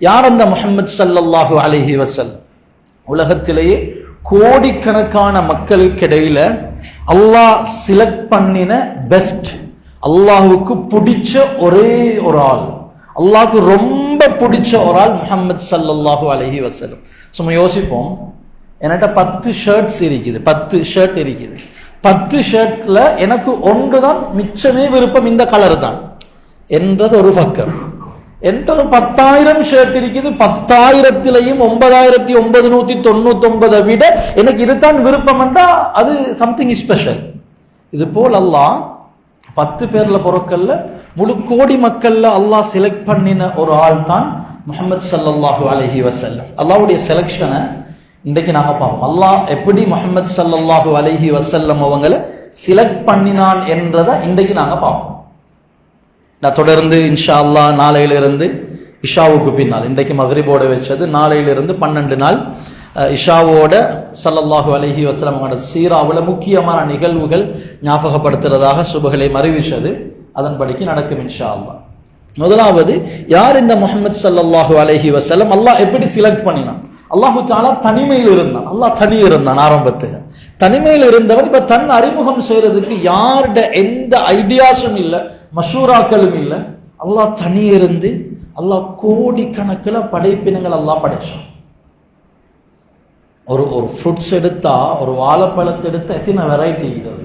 யார் அந்த முகமது ஸல்லல்லாஹு அலஹி வசல் உலகத்திலேயே கோடிக்கணக்கான மக்களுக்கு இடையில அல்லாஹ் செலக்ட் பண்ணின பெஸ்ட் அல்லாஹுக்கு பிடிச்ச ஒரே ஒரு ஆள். அல்லாஹுக்கு ரொம்ப பிடிச்ச ஒரு ஆள் முஹம்மது ஸல்லல்லாஹு அலஹி வஸல்லம். சும்மா யோசிப்போம். என்கிட்ட பத்து ஷர்ட்ஸ் இருக்குது. பத்து ஷர்ட் இருக்குது. பத்து ஷர்ட்ல எனக்கு ஒன்று தான் மிச்சமே விருப்பம் இந்த கலர் தான். என்றது ஒரு பக்கம். என்கிட்ட ஒரு பத்தாயிரம் ஷர்ட் இருக்குது பத்தாயிரத்திலையும் ஒன்பதாயிரத்தி ஒன்பது நூத்தி தொண்ணூத்தி ஒன்பதை விட எனக்கு இதுதான் விருப்பம் என்றா அது சம்திங் ஸ்பெஷல் இது போல் அல்லாஹ் பத்து பேர்ல பொருட்கள்ல முழு கோடி மக்கள்ல அல்லாஹ் செலக்ட் பண்ணின ஒரு ஆள் தான் முகமது சல்லல்லாஹு அலஹி வசல்லம் அல்லாவுடைய செலக்ஷனை இன்றைக்கு நாங்கள் பார்ப்போம் அல்லாஹ் எப்படி முகமது சல்லாஹூ அலஹி வசல்லம் அவங்களை செலக்ட் பண்ணினான் என்றதை இன்றைக்கு நாங்கள் பார்ப்போம் நான் தொடர்ந்து இன்ஷா அல்லாஹ் நாளையிலிருந்து இஷாவுக்கு பின்னால் இன்றைக்கு மகரிபோட வச்சது நாளையிலிருந்து பன்னெண்டு நாள் இஷாவோட சல்லல்லாஹு அலைஹி வஸல்லம் சீராவில் சீராவுல முக்கியமான நிகழ்வுகள் ஞாபகப்படுத்துறதாக சுபகளை அறிவிச்சது அதன்படிக்கு நடக்கும் இன்ஷா அல்லாஹ் முதலாவது யார் இந்த முஹம்மது சல்லல்லாஹு அலைஹி வசலம் அல்லாஹ் எப்படி செலக்ட் பண்ணினான்? அல்லாஹு தாலா தனிமையில் இருந்தான். அல்லாஹ் தனி இருந்தான் ஆரம்பத்தில். தனிமையில் இருந்தவன் இப்ப தன் அறிமுகம் செய்யறதுக்கு யார்ட எந்த ஐடியாஸும் இல்லை. மஷூராக்களும் இல்லை. அல்லாஹ் தனி இருந்து அல்லாஹ் கோடிக்கணக்கில் படைப்பினங்கள் எல்லாம் படைச்சான். ஒரு ஒரு ஃப்ரூட்ஸ் எடுத்தா ஒரு வாழைப்பழத்தை எடுத்தா எத்தனை வெரைட்டி இருக்குது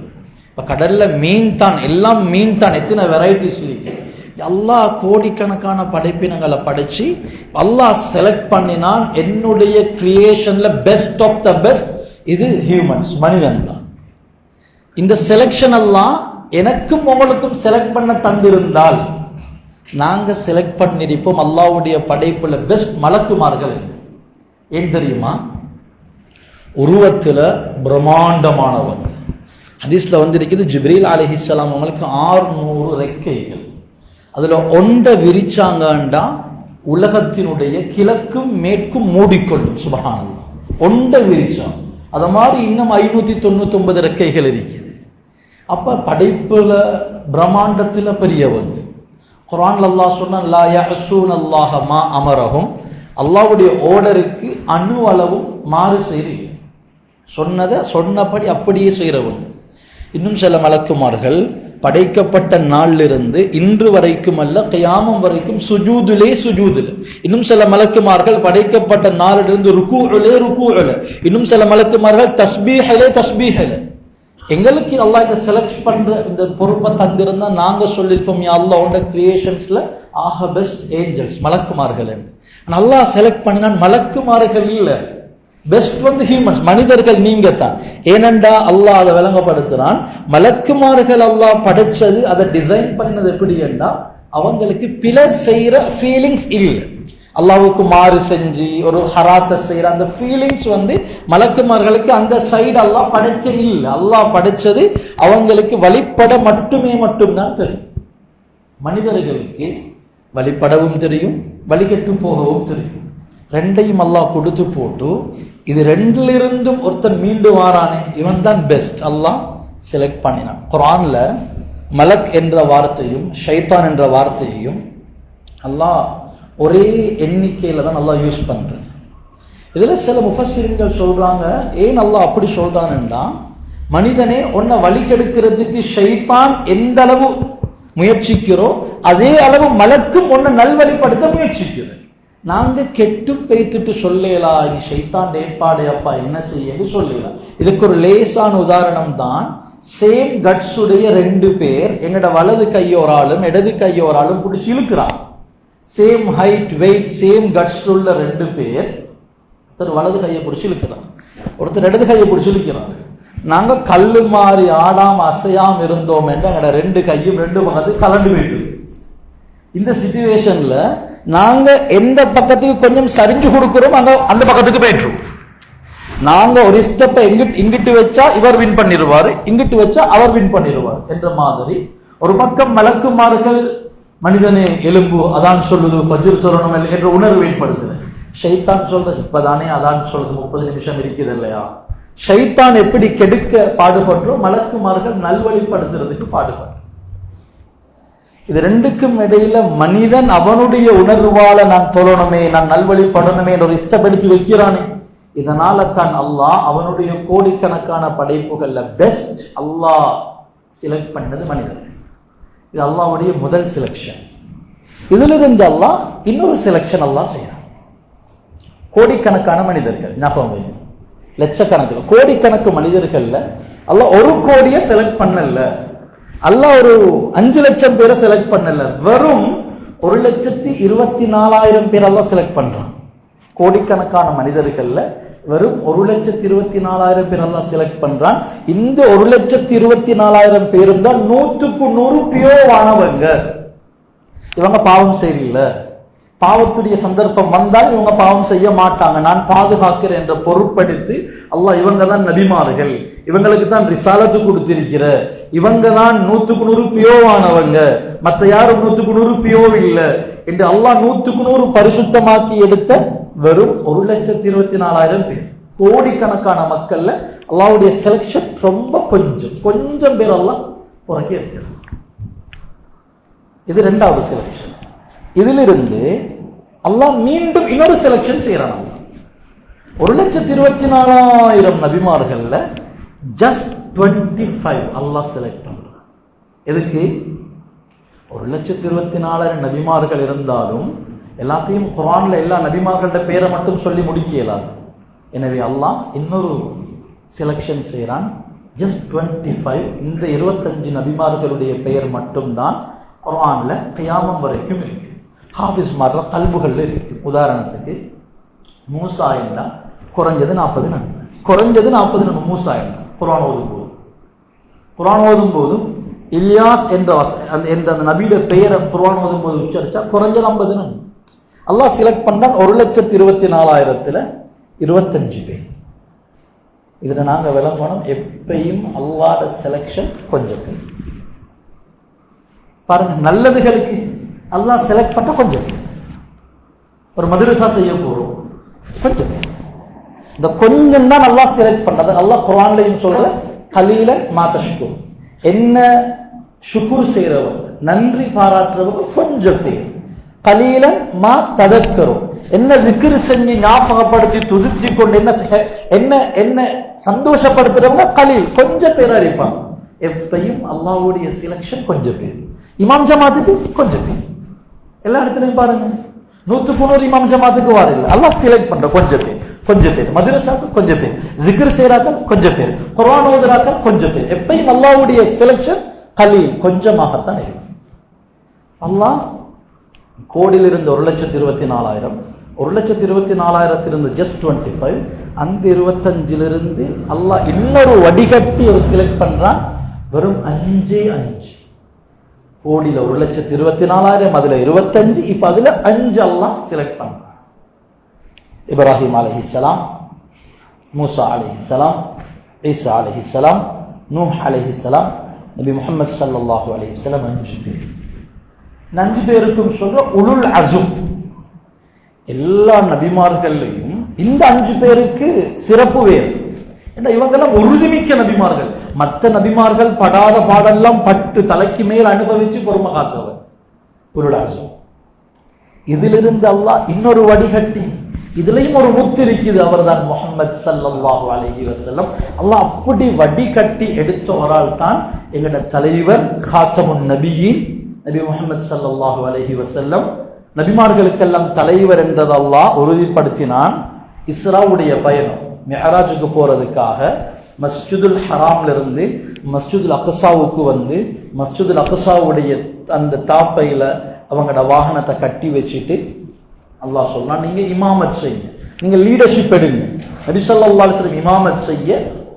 இப்போ கடல்ல மீன் தான் எல்லாம் மீன் தான் எத்தனை வெரைட்டிஸ் இருக்கு? எல்லா கோடிக்கணக்கான படைப்பினங்களை படைச்சு அல்லாஹ் செலக்ட் பண்ணினான் என்னுடைய கிரியேஷன்ல பெஸ்ட் ஆஃப் த பெஸ்ட் இது ஹியூமன்ஸ் மனிதன் தான் இந்த செலெக்ஷன் எல்லாம் எனக்கும் உங்களுக்கும் செலக்ட் பண்ண தந்திருந்தால் நாங்க செலக்ட் பண்ணிருப்போம் அல்லாவுடைய படைப்புல பெஸ்ட் மலக்குமார்கள். ஏன் தெரியுமா? உருவத்துல பிரம்மாண்டமானவங்க ஹதீஸ்ல வந்திருக்குது ஜிப்ரீல் அலிஹிஸ்லாம் அவங்களுக்கு ஆறுநூறு ரெக்கைகள். அதுல ஒன்றை விரிச்சாங்கண்டா உலகத்தினுடைய கிழக்கும் மேற்கும் மூடிக்கொள்ளும் சுபகானந்தம் ஒன்றை விரிச்சா. அத மாதிரி இன்னும் ஐநூத்தி தொண்ணூத்தி ஒன்பது ரெக்கைகள் இருக்குது அப்போ படைப்பில் பிரம்மாண்டத்தில் பெரியவங்க. குரான் அல்லாஹ் சொன்ன லா யஹ்சூன் அல்லாஹ மா அமரஹும். ஓர்டருக்கு அணு அளவும் மாறு செய்றீங்க சொன்னதை சொன்னபடி அப்படியே செய்கிறவங்க. இன்னும் சில மலக்குமார்கள் படைக்கப்பட்ட நாளிலிருந்து இன்று வரைக்கும் அல்ல கயாமம் வரைக்கும் சுஜூதுலே சுஜூதுல. இன்னும் சில மலக்குமார்கள் படைக்கப்பட்ட நாளிலிருந்து ருக்கூலே ருக்கூல இன்னும் சில மலக்குமார்கள் தஸ்பீஹலே தஸ்பீஹலே. எங்களுக்கு அல்லாஹ் இதை செலக்ட் பண்ற இந்த பொறுப்பை தந்திருந்தா நாங்க சொல்லியிருப்போம் யா உண்ட கிரியேஷன்ஸ்ல ஆக பெஸ்ட் ஏஞ்சல்ஸ் மலக்குமார்கள் என்று. நல்லா செலக்ட் பண்ணினான் மலக்குமார்கள் இல்ல. பெஸ்ட் வந்து ஹியூமன்ஸ் மனிதர்கள் நீங்க தான் ஏனண்டா அல்லாஹ் அதை விளங்கப்படுத்துறான் மலக்குமார்கள் அல்லாஹ் படைச்சது அதை டிசைன் பண்ணினது எப்படி என்றா அவங்களுக்கு பிழை செய்யற ஃபீலிங்ஸ் இல்லை. அல்லாவுக்கு மாறு செஞ்சு ஒரு ஹராத்தை செய்கிற அந்த ஃபீலிங்ஸ் வந்து மலக்குமார்களுக்கு அந்த சைடு அல்லாஹ் படைக்க இல்லை. அல்லாஹ் படைச்சது அவங்களுக்கு வழிபட மட்டுமே மட்டும்தான் தெரியும். மனிதர்களுக்கு வழிபடவும் தெரியும் வழிகட்டு போகவும் தெரியும். ரெண்டையும் அல்லாஹ் கொடுத்து போட்டு இது ரெண்டிலிருந்தும் ஒருத்தன் மீண்டு வாரானே இவன் தான் பெஸ்ட் அல்லாஹ் செலக்ட் பண்ணினான். குரான்ல மலக் என்ற வார்த்தையும் ஷைத்தான் என்ற வார்த்தையையும் அல்லாஹ் ஒரே எண்ணிக்கையில தான் நல்லா யூஸ் பண்றேன். இதுல சில முஃபசிரியர்கள் சொல்றாங்க ஏன் நல்லா அப்படி சொல்றான்டா மனிதனே உன்னை வழிகெடுக்கிறதுக்கு ஷைத்தான் எந்த அளவு முயற்சிக்கிறோ அதே அளவு மலக்கும் உன்னை நல்வழிப்படுத்த முயற்சிக்கிறது நாங்க கெட்டு பேத்துட்டு சொல்லலா இது ஷைத்தான் ஏற்பாடு அப்பா என்ன செய்யன்னு சொல்லலாம் இதுக்கு ஒரு லேசான உதாரணம் தான் சேம் கட்ஸ் உடைய ரெண்டு பேர் என்னோட வலது கையோராலும் இடது கையோராலும் பிடிச்சி இழுக்கிறான் same height weight same guts உள்ள ரெண்டு பேர் ஒருத்தர் வலது கையை பிடிச்சி இழுக்கிறார். ஒருத்தர் இடது கையை பிடிச்சி இழுக்கிறார். நாங்கள் கல் மாறி ஆடாம அசையாம இருந்தோம் என்று எங்கட ரெண்டு கையும் ரெண்டு பக்கத்து கலண்டு போயிட்டு இந்த சுச்சுவேஷனில் நாங்க எந்த பக்கத்துக்கு கொஞ்சம் சரிஞ்சு கொடுக்கிறோம் அங்க அந்த பக்கத்துக்கு போயிட்டுரும் நாங்க ஒரு ஸ்டெப்பை எங்கிட்டு இங்கிட்டு வச்சா இவர் வின் பண்ணிடுவாரு இங்கிட்டு வச்சா அவர் வின் பண்ணிடுவார் என்ற மாதிரி ஒரு பக்கம் மலக்குமார்கள் மனிதனே எலும்பு அதான் சொல்லுது ஃபஜிர் தருணம் என்ற உணர்வு ஏற்படுத்துது ஷைத்தான் சொல்ற இப்பதானே அதான் சொல்றது முப்பது நிமிஷம் இருக்குது இல்லையா? ஷைத்தான் எப்படி கெடுக்க பாடுபட்டோ மலக்குமார்கள் நல்வழிப்படுத்துறதுக்கு பாடுபடும் இது ரெண்டுக்கும் இடையில மனிதன் அவனுடைய உணர்வால நான் தொழணுமே நான் நல்வழிப்படணுமே என்ற ஒரு இஷ்டப்படுத்தி வைக்கிறானே. இதனால தான் அல்லாஹ் அவனுடைய கோடிக்கணக்கான படைப்புகள்ல பெஸ்ட் அல்லாஹ் செலக்ட் பண்ணது மனிதன். இது அல்லாவுடைய முதல் செலக்ஷன் இதிலிருந்து அல்லாஹ் இன்னொரு செலக்ஷன் அல்லாஹ் செய்யறான் கோடிக்கணக்கான மனிதர்கள் ஞாபகம் லட்சக்கணக்கில் கோடிக்கணக்கு மனிதர்கள்ல அல்லாஹ் ஒரு கோடியை செலக்ட் பண்ணல. அல்லாஹ் ஒரு அஞ்சு லட்சம் பேரை செலக்ட் பண்ணல. வெறும் ஒரு லட்சத்தி இருபத்தி நாலாயிரம் பேர் எல்லாம் செலக்ட் பண்றான். கோடிக்கணக்கான மனிதர்கள்ல வெறும் ஒரு லட்சத்தி இருபத்தி நாலாயிரம் பேர் எல்லாம் செலக்ட் பண்றான். இந்த ஒரு லட்சத்தி இருபத்தி நாலாயிரம் பேரும் தான் நூற்றுக்கு நூறு பியோவானவங்க இவங்க பாவம் செய்யல பாவத்துடைய சந்தர்ப்பம் வந்தால் இவங்க பாவம் செய்ய மாட்டாங்க. நான் பாதுகாக்கிறேன் என்ற பொருட்படுத்தி அல்லாஹ் இவங்க தான் நபிமார்கள். இவங்களுக்கு தான் ரிசாலத்து கொடுத்திருக்கிற. இவங்க தான் நூற்றுக்கு நூறு பியோவானவங்க மற்ற யாரும் நூற்றுக்கு நூறு பியோ என்று அல்லாஹ் நூற்றுக்கு நூறு பரிசுத்தமாக்கி எடுத்த வெறும் ஒரு லட்சத்தி இருபத்தி நாலாயிரம் பேர். கோடிக்கணக்கான மக்கள்ல அல்லாவுடைய செலக்ஷன் ரொம்ப கொஞ்சம். கொஞ்சம் பேர் எல்லாம் புறக்கே இருக்கிறார் இது ரெண்டாவது செலக்ஷன் இதிலிருந்து அல்லாஹ் மீண்டும் இன்னொரு செலக்ஷன் செய்யறான் ஒரு லட்சத்தி இருபத்தி நாலாயிரம் நபிமார்கள்ல just twenty five Allah select பண்றான். எதுக்கு? ஒரு லட்சத்தி இருபத்தி நாலாயிரம் நபிமார்கள் இருந்தாலும் எல்லாத்தையும் குரான்ல எல்லா நபிமார்கள்ட பேரை மட்டும் சொல்லி முடிக்க இயலாது எனவே அல்லாஹ் இன்னொரு செலெக்ஷன் செய்கிறான் ஜஸ்ட் டுவெண்ட்டி ஃபைவ் இந்த இருபத்தஞ்சு நபிமார்களுடைய பெயர் மட்டும்தான் குரானில் கியாமம் வரைக்கும் இருக்கு. ஹாஃபிஸ் மார்ல கல்புகள்ல இருக்கு. உதாரணத்துக்கு மூசா என்றால் குறைஞ்சது நாற்பது நன்மை குறைஞ்சது நாற்பது நன்மை மூசா என்றா. குரான் ஓதும் போது குரான் ஓதும் போதும் இலியாஸ் என்ற அந்த என்ற அந்த நபியோட பெயரை குரான் ஓதும் போது உச்சரிச்சா குறைஞ்சது ஐம்பது நன்மை அல்லாஹ் செலக்ட் பண்ணான் ஒரு லட்சத்தி இருபத்தி நாலாயிரத்துல இருபத்தஞ்சு பேர். இதில் நாங்க விளம்பரம் எப்பயும் அல்லாத செலெக்ஷன் கொஞ்சம் பேர். பாருங்க நல்லதுகளுக்கு அல்லாஹ் செலக்ட் பண்ண கொஞ்சம் பேர். ஒரு மதுரசா செய்ய போகிறோம் கொஞ்சம் பேர். இந்த கொஞ்சம் தான் அல்லாஹ் செலக்ட் பண்ணது. அல்லாஹ் குரான்லையும் சொல்ற மாத்த மாதஷ்கு என்ன? ஷுக்குர் செய்கிறவங்க நன்றி பாராட்டுறவங்க கொஞ்சம் பேர். கலீலன் மா ததக்கரும் என்ன விக்கிரு செஞ்சு ஞாபகப்படுத்தி துதித்தி கொண்டு என்ன செ- என்ன என்ன சந்தோஷப்படுத்துறவங்க கலீல் கொஞ்சம் பேர் அறிப்பாங்க எப்பையும் அல்லாவுடைய சிலக்ஷன் கொஞ்சம் பேர் இமாம் ஜமாத்துக்கு கொஞ்சம் பேர் எல்லா இடத்துலயும் பாருங்க நூத்துக்கு நூறு இமாம் ஜமாத்துக்கு வாரில்லை அல்லாஹ் செலக்ட் பண்ற கொஞ்சம் பேர் கொஞ்சம் பேர் மதுரசாக்கள் கொஞ்சம் பேர் ஜிக்ர் செய்யறாக்கள் கொஞ்சம் பேர் குரான் ஓதுறாக்கள் கொஞ்சம் பேர் எப்பயும் அல்லாவுடைய செலக்ஷன் கலீல் கொஞ்சமாகத்தான் இருக்கும் அல்லாஹ் கோடியிலிருந்து ஒரு லட்சத்து இருபத்தி நாலாயிரம் ஒரு லட்சத்து இருபத்தி நாலாயிரத்திலிருந்து ஜஸ்ட் டுவெண்ட்டி ஃபைவ் அந்த இருபத்தஞ்சிலிருந்து அல்லாஹ் இன்னொரு வடிகட்டி ஒரு செலக்ட் பண்ணுறான் வெறும் அஞ்சே அஞ்சு. கோடியில ஒரு லட்சத்து இருபத்தி நாலாயிரம் அதுல இருபத்தஞ்சு இப்ப அதுல அஞ்சு அல்லாஹ் செலக்ட் பண்ணுறான் இப்ராஹிம் அலைஹிஸ்ஸலாம் மூசா அலைஹிஸ்ஸலாம் ஈசா அலைஹிஸ்ஸலாம் நூஹ் அலைஹிஸ்ஸலாம் நபி முஹம்மது சல்லாஹூ அலைஹி அஞ்சு பேர். நஞ்சு பேருக்கும் சொல்ற உலுல் அசும். எல்லா நபிமார்கள்லையும் இந்த அஞ்சு பேருக்கு சிறப்பு வேறு. ஏன்னா இவங்கெல்லாம் உறுதிமிக்க நபிமார்கள். மற்ற நபிமார்கள் படாத பாடெல்லாம் பட்டு தலைக்கு மேல் அனுபவிச்சு பொறுமை காத்தவர். உருள் அசும். இதிலிருந்து அல்லாஹ் இன்னொரு வடிகட்டி. இதுலயும் ஒரு முத்து இருக்குது. அவர்தான் முகமது ஸல்லல்லாஹு அலஹி வசல்லம் அல்லாஹ் அப்படி வடிகட்டி எடுத்த ஒரு ஆள் தான் எங்களோட தலைவர் காத்தமுன் நபியின் நபி முஹம்மது சல்லாஹூ அலஹி வசல்லம் நபிமார்களுக்கெல்லாம் தலைவர் என்றது அல்லாஹ் உறுதிப்படுத்தினான். இஸ்ராவுடைய பயணம் மெஹராஜுக்கு போறதுக்காக மஸ்ஜிதுல் ஹராம்ல இருந்து மஸ்ஜிதுல் அக்கசாவுக்கு வந்து மஸ்ஜிதுல் அக்கசாவுடைய அந்த தாப்பையில அவங்களோட வாகனத்தை கட்டி வச்சுட்டு அல்லாஹ் சொல்லலாம் நீங்க இமாமத் செய்யுங்க. நீங்க லீடர்ஷிப் எடுங்க. நபி ஸல்லல்லாஹு அலைஹி இமாமத் செய்ய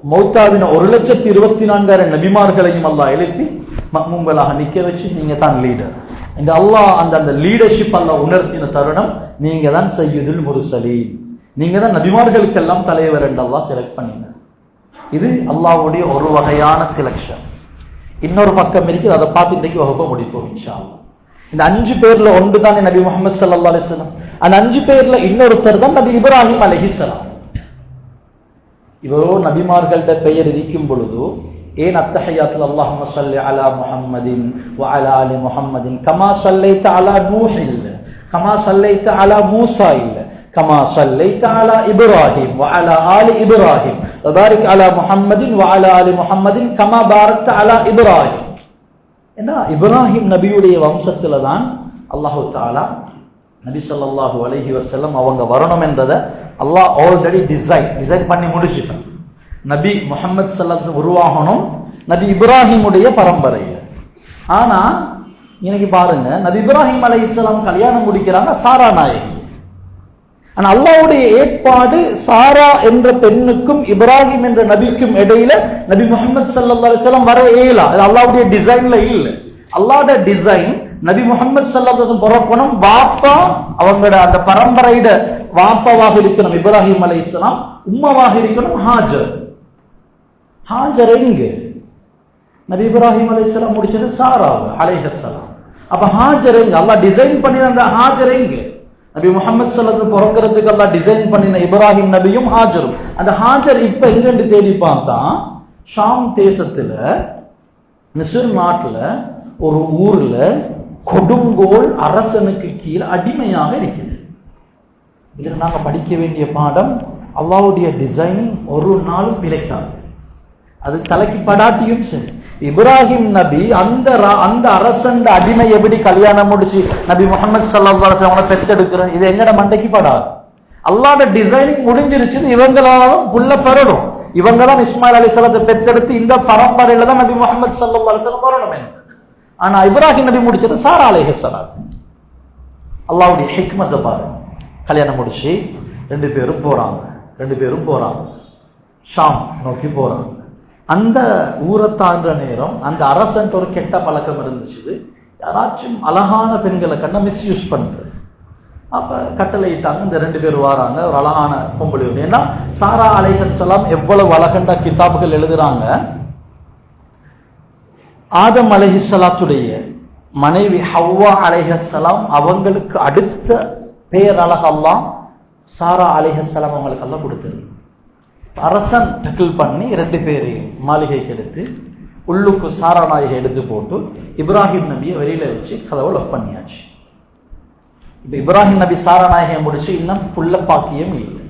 மௌத்தாவின ஒரு லட்சத்தி இருபத்தி நான்காயிரம் நபிமார்களையும் அல்லா எழுப்பி மக்மூங்களாக நிக்க வச்சு நீங்க தான் லீடர் இந்த அல்லாஹ் அந்த அந்த லீடர்ஷிப் அல்ல உணர்த்தின தருணம் நீங்க தான் சையுதுல் முர்சலீன். நீங்க தான் நபிமார்களுக்கெல்லாம் தலைவர் என்று அல்லாஹ் செலக்ட் பண்ணீங்க இது அல்லாஹ்வுடைய ஒரு வகையான செலக்ஷன் இன்னொரு பக்கம் இருக்குது அதை பார்த்து இன்றைக்கு வகுப்பை முடிப்போம் இன்ஷா இந்த அஞ்சு பேர்ல ஒன்று தானே நபி முகமது சல்லா அலிஸ்லாம் அந்த அஞ்சு பேர்ல இன்னொருத்தர் தான் நபி இப்ராஹிம் அலஹிஸ்லாம் இவரோ நபிமார்கள்ட பெயர் இருக்கும் பொழுது ஏன் அத்தஹியாத்துல அல்லாஹம் சல்லி அலா முஹம்மதின் வ அலா அலி முஹம்மதின்? கமா சல்லைத்த அலா நூஹ் இல்ல. கமா சல்லைத்த அலா மூசா இல்ல. கமா சல்லைத்த அலா இப்ராஹிம் வ அலா ஆலி இப்ராஹிம். வ அலா முஹம்மதின் வ அலா அலி முஹம்மதின். கமா பாரத் அலா இப்ராஹிம். ஏன்னா இப்ராஹிம் நபியுடைய வம்சத்துல தான் அல்லாஹு தாலா நபிசல்லாஹு அலஹி வசல்லம் அவங்க வரணும் என்றதை அல்லாஹ் ஆல்ரெடி டிசைன் டிசைன் பண்ணி முடிச்சுட்டான். நபி முஹம்மது ஸல்லல்லாஹு உருவாகணும் நபி இப்ராஹிமுடைய பரம்பரையில். ஆனா இன்னைக்கு பாருங்க நபி இப்ராஹிம் அலைஹிஸ்ஸலாம் கல்யாணம் முடிக்கிறாங்க சாரா நாயகி. ஆனா அல்லாஹ்வுடைய ஏற்பாடு சாரா என்ற பெண்ணுக்கும் இப்ராஹிம் என்ற நபிக்கும் இடையில நபி முகமது சல்லா அலிஸ்லாம் வர இயலா. அது அல்லாவுடைய டிசைன்ல இல்லை. அல்லாட டிசைன் நபி முகமது சல்லாஹம் பிறக்கணும். வாப்பா அவங்களோட அந்த பரம்பரையிட வாப்பாவாக இருக்கணும். இப்ராஹிம் அலைஹிஸ்ஸலாம் உம்மவாக இருக்கணும். ஹாஜர். ஹாஜர் எங்க? நபி இப்ராஹிம் அலைஹிஸ்ஸலாம் முடிச்சது சாராவு அலைஹிஸ்ஸலாம் அப்ப ஹாஜர் எங்க? அல்லா டிசைன் பண்ணின அந்த ஹாஜர் எங்க? நபி முகமது சல்லாஹம் பிறக்கிறதுக்கு அல்லா டிசைன் பண்ணின இப்ராஹிம் நபியும் ஹாஜரும். அந்த ஹாஜர் இப்ப எங்கன்னு தேடி பார்த்தா ஷாம் தேசத்துல மிஸ்ர் நாட்டுல ஒரு ஊர்ல கொடுங்கோல் அரசனுக்கு கீழே அடிமையாக இருக்குது இதில் நாங்க படிக்க வேண்டிய பாடம் அல்லாவுடைய டிசைனிங் ஒரு நாளும் விளைக்காது அது தலைக்கு படாட்டியும் சரி. இப்ராஹிம் நபி அந்த ரா- அந்த அரசன் அடிமை எப்படி கல்யாணம் முடிச்சு நபி முகமது சல்லாஹ் அவனை பெற்றெடுக்கிறேன்? இது எங்கட மண்டைக்கு படாது. அல்லாட டிசைனிங் முடிஞ்சிருச்சு இவங்களாலும் புள்ள பெறணும் இவங்க தான் இஸ்மாயில் அலி சலத்தை பெற்றெடுத்து இந்த பரம்பரையில தான் நபி முகமது சல்லா அலிஸ்லாம் வரணும். என்று. ஆனா இப்ராஹிம் நபி முடிச்சது சாரா அலைஹிஸ்ஸலாம் அல்லாவுடைய ஹிக்மத்தை பாரு. கல்யாணம் முடிச்சு ரெண்டு பேரும் போறாங்க. ரெண்டு பேரும் போறாங்க. ஷாம் நோக்கி போறாங்க அந்த ஊரை தாண்ட நேரம் அந்த அரசன்ட்டு ஒரு கெட்ட பழக்கம் இருந்துச்சு. யாராச்சும் அழகான பெண்களை கண்ட மிஸ்யூஸ் பண்றது. அப்ப கட்டளையிட்டாங்க இந்த ரெண்டு பேர் வராங்க. ஒரு அழகான பொம்பளை ஏன்னா சாரா அலைஹலாம் எவ்வளவு அழகண்டா கிதாபுகள் எழுதுறாங்க. ஆதம் அலஹிசலாத்துடைய மனைவி ஹவ்வா அலைஹலாம் அவங்களுக்கு அடுத்த பேரழகெல்லாம் சாரா அலைஹலாம் அவங்களுக்கு எல்லாம் கொடுத்தது. அரசன் டக்கிள் பண்ணி ரெண்டு பேரையும் மாளிகைக்கு எடுத்து உள்ளுக்கு சாரா நாயகை எடுத்து போட்டு இப்ராஹிம் நபியை வெளியில வச்சு கதவை லொக் பண்ணியாச்சு. இப்போ இப்ராஹிம் நபி சாரா நாயகியை முடிச்சு இன்னும் புள்ள பாக்கியம் இல்லை.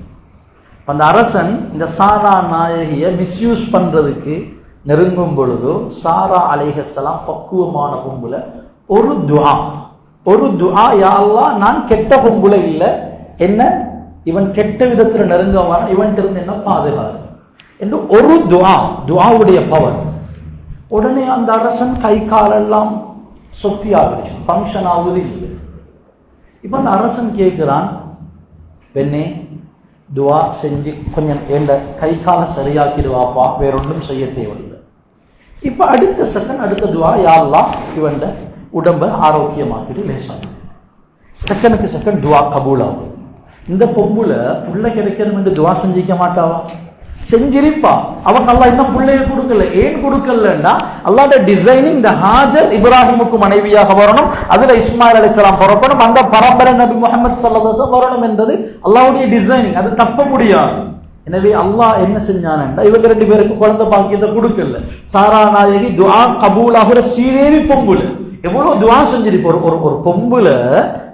அந்த அரசன் இந்த சாரா நாயகியை மிஸ்யூஸ் பண்றதுக்கு நெருங்கும் பொழுதோ சாரா அலைஹஸ்ஸலாம் பக்குவமான பொம்புல ஒரு துவா ஒரு துவா யா நான் கெட்ட பொம்புல இல்லை. என்ன? இவன் கெட்ட விதத்துல நெருங்க வரான் இவன் இருந்து என்ன பாதுகாரு என்று ஒரு துவா துவாவுடைய பவர் உடனே அந்த அரசன் கை காலெல்லாம் சொத்தி ஆகிடுச்சு. ஃபங்க்ஷன் ஆகுது இல்லை. இப்ப அந்த அரசன் கேட்கிறான் பெண்ணே துவா செஞ்சு கொஞ்சம் ஏண்ட கை கால சரியாக்கிடுவாப்பா வேறொன்றும் செய்ய தேவையில்லை. இப்ப அடுத்த செகண்ட் அடுத்த துவா யாரெல்லாம் இவன் உடம்ப ஆரோக்கியமாக்கிட்டு லேசாக. செகண்டுக்கு செகண்ட் துவா கபூல் ஆகும். இந்த பொம்புல புள்ள கிடைக்கணும் என்று துவா செஞ்சிக்க மாட்டாவா செஞ்சிருப்பா. அவன் அல்லா இன்னும் புள்ளைய கொடுக்கல. ஏன் கொடுக்கலன்னா அல்லாட டிசைனிங் இந்த ஹாஜர் இப்ராஹிமுக்கு மனைவியாக வரணும். அதுல இஸ்மாயில் அலிஸ்லாம் புறப்படும் அந்த பரம்பரை நபி முகமது சல்லதாசம் வரணும் என்றது அல்லாவுடைய டிசைனிங் அது தப்ப முடியாது. எனவே அல்லாஹ் என்ன செஞ்சானண்டா இவங்க ரெண்டு பேருக்கு குழந்தை பாக்கியத்தை கொடுக்கல. சாரா நாயகி துவா கபூல் ஆகுற ஸ்ரீதேவி பொம்புல. எவ்வளவு துவா செஞ்சிருப்போம் ஒரு ஒரு பொம்புல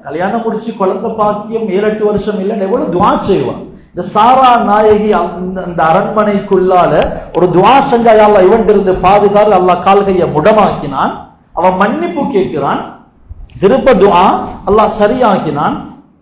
கல்யாணம் முடிச்சு குழந்தை பாக்கியம் ஏழு எட்டு வருஷம் இல்லைன்னு எவ்வளவு துவா செய்வான் இந்த சாரா நாயகி அந்த அந்த அரண்மனைக்குள்ளால ஒரு துவா செஞ்சா இவன் இருந்து பாதுகாத்து அல்லாஹ் கால்கையை முடமாக்கினான். அவன் மன்னிப்பு கேட்கிறான். திருப்ப துவா அல்லாஹ் சரியாக்கினான்.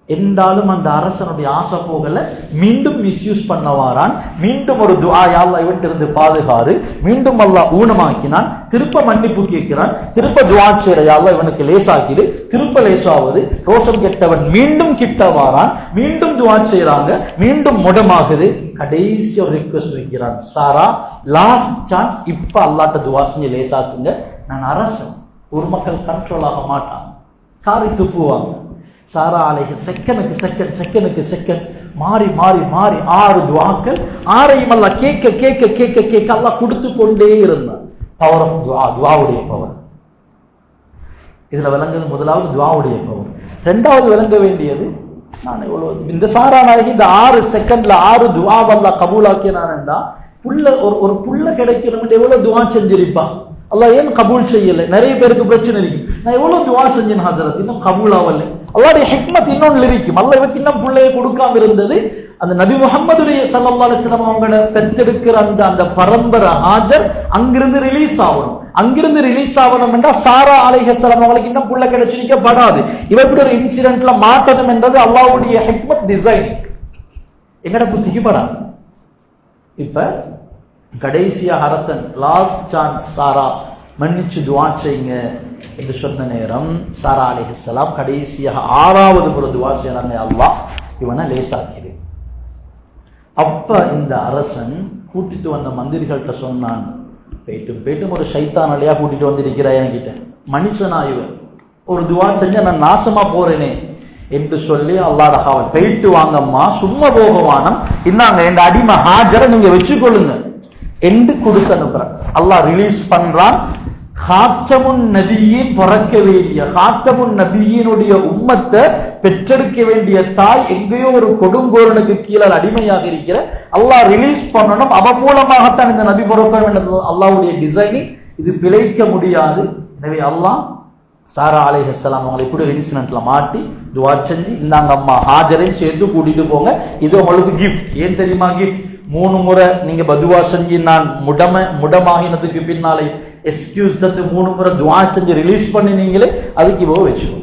என்றாலும் அந்த அரசனுடைய ஆசை போகல. மீண்டும் மிஸ்யூஸ் பண்ண வாரான் மீண்டும் ஒரு துஆ யாழ்லா இவற்றிருந்து இருந்து பாதுகாரு மீண்டும் அல்லாஹ் ஊனமாக்கினான். திருப்ப மன்னிப்பு கேட்கிறான். திருப்ப துஆ செய்கிற யா இவனுக்கு லேசாக்கிடு. திருப்ப லேசாவது. ரோஷம் கெட்டவன் மீண்டும் கிட்ட வாரான் மீண்டும் துவா செய்கிறாங்க மீண்டும் முடமாகுது. கடைசி ஒரு ரிக்வஸ்ட் வைக்கிறான். சாரா லாஸ்ட் சான்ஸ் இப்ப அல்லாட்ட துவா செஞ்சு லேசாக்குங்க. நான் அரசன். ஒரு மக்கள் கண்ட்ரோல் ஆக மாட்டான். காரி துப்புவாங்க சாரா அலைஹி செகண்டுக்கு செகண்ட் செகண்டுக்கு செகண்ட் மாறி மாறி மாறி ஆறு துவாக்கள். ஆறையும் அல்ல கேட்க கேட்க கேட்க கேட்க எல்லாம் கொடுத்து கொண்டே இருந்தான். பவர் ஆஃப் துவா துவாவுடைய பவர் இதுல விளங்குது முதலாவது துவாவுடைய பவர் ரெண்டாவது விளங்க வேண்டியது நான் இவ்வளவு இந்த சாரா நாயகி இந்த ஆறு செகண்ட்ல ஆறு துவாவல்லா கபூலாக்கினான்டா புள்ள ஒரு ஒரு புள்ள கிடைக்கணும் எவ்வளவு துவா செஞ்சிருப்பா? அல்லாஹ் ஏன் கபூல் செய்யலை? நிறைய பேருக்கு பிரச்சனை இருக்கு. நான் எவ்வளவு துவா செஞ்சேன் ஹசரத்? இன்னும் கபூல் ஆகலை அல்லாடைய ஹிக்மத் இன்னொன்னு இருக்கும் அல்ல இவருக்கு இன்னும் பிள்ளையை கொடுக்காம இருந்தது. அந்த நபி முகமதுடைய சல்லா அலிஸ்லாம் பெற்றெடுக்கிற அந்த அந்த பரம்பரை ஆஜர் அங்கிருந்து ரிலீஸ் ஆகணும். அங்கிருந்து ரிலீஸ் ஆகணும் என்றா சாரா அலைஹஸ்லாம் அவங்களுக்கு இன்னும் புள்ள கிடைச்சிருக்கப்படாது. இவ இப்படி ஒரு இன்சிடென்ட்ல மாட்டணும் என்றது அல்லாவுடைய ஹிக்மத் டிசைன் எங்கட புத்திக்கு படாது இப்ப கடைசியா அரசன் லாஸ்ட் சான்ஸ் சாரா. மன்னிச்சு துவா செய்யுங்க என்று சொன்ன நேரம் சாரா அலிஹலாம் கடைசியாக ஆறாவது ஒரு துவா செய்யறாங்க அல்லா இவனை லேசாக்கிடு. அப்ப இந்த அரசன் கூட்டிட்டு வந்த மந்திரிகள்கிட்ட சொன்னான் போயிட்டும் போயிட்டும் ஒரு சைத்தான் அலையா கூட்டிட்டு வந்திருக்கிறாய் என்கிட்ட. மனுஷனா இவன். ஒரு துவா செஞ்சா நான் நாசமா போறேனே என்று சொல்லி அல்லாட போயிட்டு வாங்கம்மா சும்மா போகவானம் இன்னாங்க என் அடிமை ஹாஜரை நீங்க வச்சுக்கொள்ளுங்க என்று கொடுத்து அனுப்புறேன் அல்லாஹ் ரிலீஸ் பண்றான். காத்தமுன் நபியின் பிறக்க வேண்டிய காத்தமுன் நபியினுடைய உம்மத்தை பெற்றெடுக்க வேண்டிய தாய் எங்கேயோ ஒரு கொடுங்கோரனுக்கு கீழே அடிமையாக இருக்கிற அல்லாஹ் ரிலீஸ் பண்ணணும். அவ மூலமாகத்தான் இந்த நபி பிறக்க வேண்டியது அல்லாவுடைய டிசைனிங் இது பிழைக்க முடியாது. எனவே அல்லாஹ் சாரா அலைஹலாம் அவங்களை இப்படி ஒரு இன்சிடென்ட்ல மாட்டி துவா செஞ்சு இந்தாங்க அம்மா ஹாஜரையும் சேர்த்து கூட்டிட்டு போங்க. இது உங்களுக்கு கிஃப்ட் ஏன் தெரியுமா கிஃப்ட் மூணு முறை நீங்க பதுவா செஞ்சு நான் முடம முடமாகினதுக்கு பின்னாலே எக்ஸ்கியூஸ் தந்து மூணு முறை துவா செஞ்சு ரிலீஸ் பண்ணினீங்களே அதுக்கு இவ வச்சுக்கோ.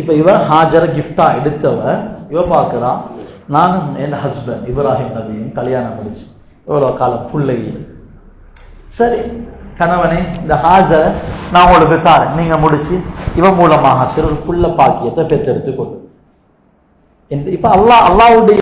இப்ப இவ ஹாஜர கிஃப்டா எடுத்தவ இவ பார்க்குறா நானும் என் ஹஸ்பண்ட் இப்ராஹிம் நபியும் கல்யாணம் முடிச்சு எவ்வளவு காலம் பிள்ளை சரி கணவனே இந்த ஹாஜரை நான் உங்களுக்கு தாரேன். நீங்க முடிச்சு இவன் மூலமாக சிறு புள்ள பாக்கியத்தை பெற்றெடுத்து கொண்டு இப்ப அல்லாஹ் அல்லாவுடைய